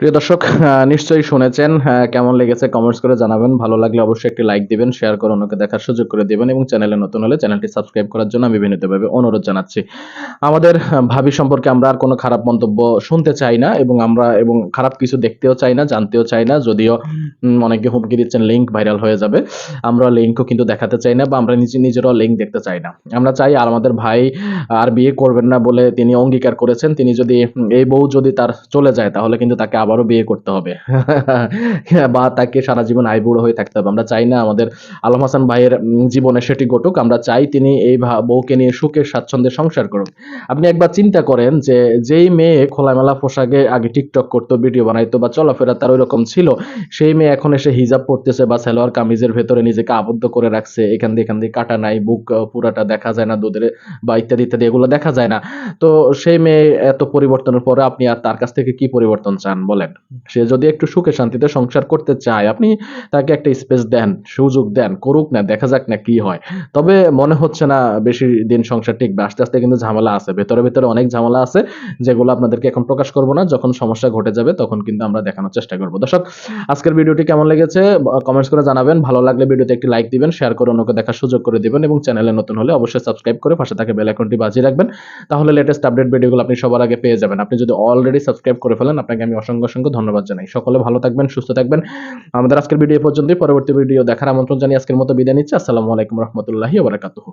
প্রিয় দর্শক নিশ্চয়ই শুনেছেন কেমন লেগেছে কমেন্টস করে জানাবেন। ভালো লাগলে অবশ্যই একটি লাইক দিবেন শেয়ার করে অন্যকে দেখার সুযোগ করে দিবেন এবং চ্যানেলে নতুন হলে চ্যানেলটি সাবস্ক্রাইব করার জন্য আমি বিনীতভাবে অনুরোধ জানাচ্ছি। আমাদের ভাবি সম্পর্কে আমরা আর কোনো খারাপ মন্তব্য শুনতে চাই না এবং আমরা এবং খারাপ কিছু দেখতেও চাই না, জানতেও চাই না, যদিও অনেকে হুমকি দিচ্ছেন লিঙ্ক ভাইরাল হয়ে যাবে। আমরা লিঙ্কও কিন্তু দেখাতে চাই না বা আমরা নিজে, নিজেরাও লিঙ্ক দেখতে চাই না। আমরা চাই আর আমাদের ভাই আর বিয়ে করবেন না বলে তিনি অঙ্গীকার করেছেন। তিনি যদি এই বউ যদি তার চলে যায় তাহলে কিন্তু তাকে আবারও বিয়ে করতে হবে। বা তাকে সারা জীবন আইবুড়ো হয়ে থাকতে হবে। আমরা চাই না আমাদের আলম হাসান ভাইয়ের জীবনে সেটি ঘটুক। আমরা চাই তিনি এই বউকে নিয়ে সুখের স্বাচ্ছন্দ্যে সংসার করুক। আপনি একবার চিন্তা করেন যে, যেই মেয়ে খোলামেলা পোশাকে আগে টিকটক করতো, ভিডিও বানাইতো বা চলাফেরা তার ওইরকম ছিল, সেই মেয়ে এখন এসে হিজাব পড়তেছে বা সালোয়ার কামিজের ভেতরে নিজেকে আবদ্ধ করে রাখছে, এখান দিয়ে এখান দিয়ে কাটা নাই, বুক পুরাটা দেখা যায় না, দুধের বা ইত্যাদি ইত্যাদি এগুলো দেখা যায় না। তো সেই মেয়ে এত পরিবর্তনের পরে আপনি আর তার কাছ থেকে কি পরিবর্তন চান বলেন? সে যদি একটু সুখে শান্তিতে সংসার করতে চায়, আপনি তাকে একটা স্পেস দেন, সুযোগ দেন, করুক না, দেখা যাক না কি হয়। তবে মনে হচ্ছে না বেশি দিন সংসার টিকবে। আস্তে আস্তে কিন্তু ঝামেলা আছে। ভেতরে ভেতরে অনেক ঝামেলা আছে, যেগুলো আপনাদেরকে এখন প্রকাশ করব না। যখন সমস্যা ঘটে যাবে, তখন কিন্তু আমরা দেখানোর চেষ্টা করব। দর্শক, আজকের ভিডিওটি কেমন লেগেছে কমেন্টস করে জানাবেন। ভালো লাগলে ভিডিওতে একটি লাইক দিবেন শেয়ার করে অন্যকে দেখার সুযোগ করে দিবেন এবং চ্যানেলে নতুন হলে অবশ্যই সাবস্ক্রাইব করে পাশে থাকা বেল আইকনটি বাজিয়ে রাখবেন। তাহলে লেটেস্ট আপডেট ভিডিওগুলো আপনি সবার আগে পেয়ে যাবেন। আপনি যদি অলরেডি সাবস্ক্রাইব করে ফেলেন, আপনাকে আমি অসংখ্য অসংখ্য ধন্যবাদ জানাই। সকলে ভালো থাকবেন, সুস্থ থাকবেন। আমাদের আজকের ভিডিও পর্যন্তই। পরবর্তী ভিডিও দেখার আমন্ত্রণ জানিয়ে আজকের মতো বিদায় নিচ্ছি। আসসালামু আলাইকুম রহমতুল্লাহি ওবরাকাতুহু